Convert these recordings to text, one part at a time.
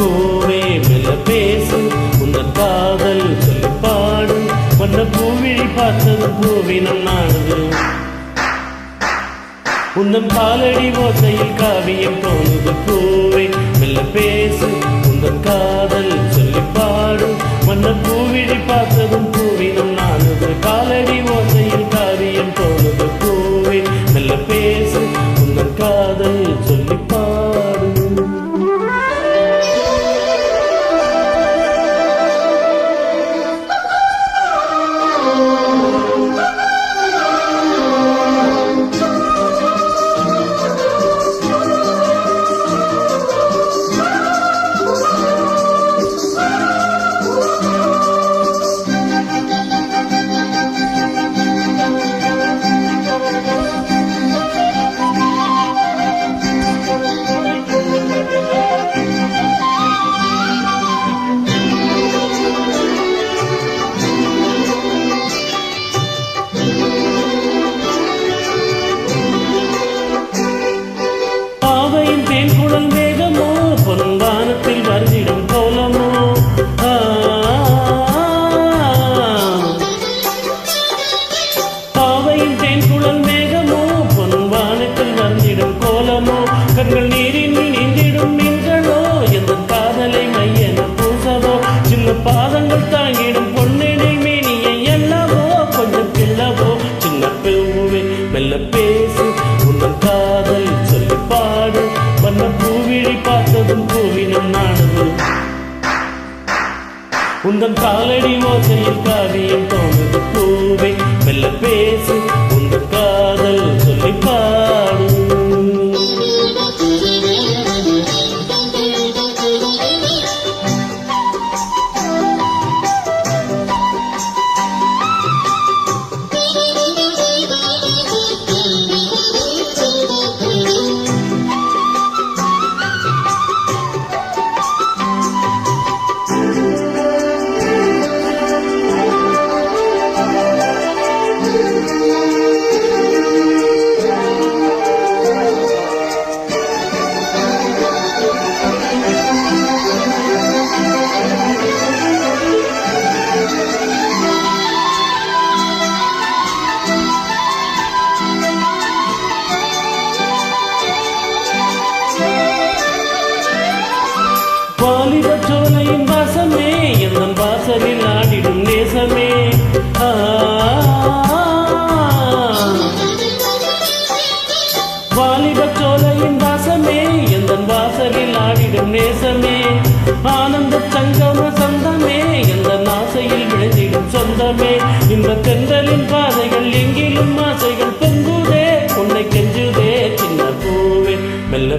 சின்ன பூவே மெல்ல பேசு உந்தன் காதல் சொல்லி பாடு வண்ண பூவிழி பார்த்தது பூவினம் நாடு உந்தன் காலடி ஓசையில் காவியம் தோணுது பூவே. மெல்ல பேசு உந்தன் காதல் கண்கள் நீரில் நீந்திடும் மீன்களோ எந்த காதலை மையன பூசவோ? சின்ன பாதங்கள் தாங்கிடும் பொன்னினை மேனியை எல்லவோ கொஞ்சம் பிள்ளவோ? சின்ன பூவே மெல்ல பேசு உன்னன் காதல் சொல்லி பாடு. வண்ண பூவிழி பார்த்ததும் பூவினம் நாடுது. உந்தன் காலடி ஓசையில் காவியம் தோணுது பூவே மெல்ல பேசு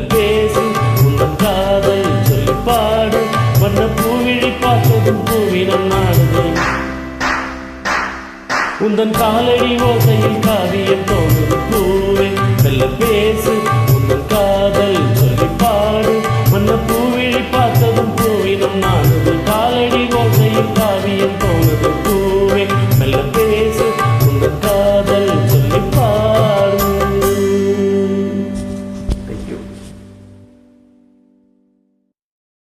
பேசி உந்தன் காதல் சொல்லி பாடு. வண்ண பூவிழி பார்த்ததும் பூவினம் நாடுது. உந்தன் காலடி ஓசையில் காவியம் தோணுது பூவே. மெல்ல பேசி உந்தன் காதல் சொல்லி பாடு. வண்ண பூவிழி பார்த்ததும் பூவினம் நாடுது. காலடி ஓசையில் காவியம் தோணுது பூவே. மெல்ல பேசி உந்தன் காதல்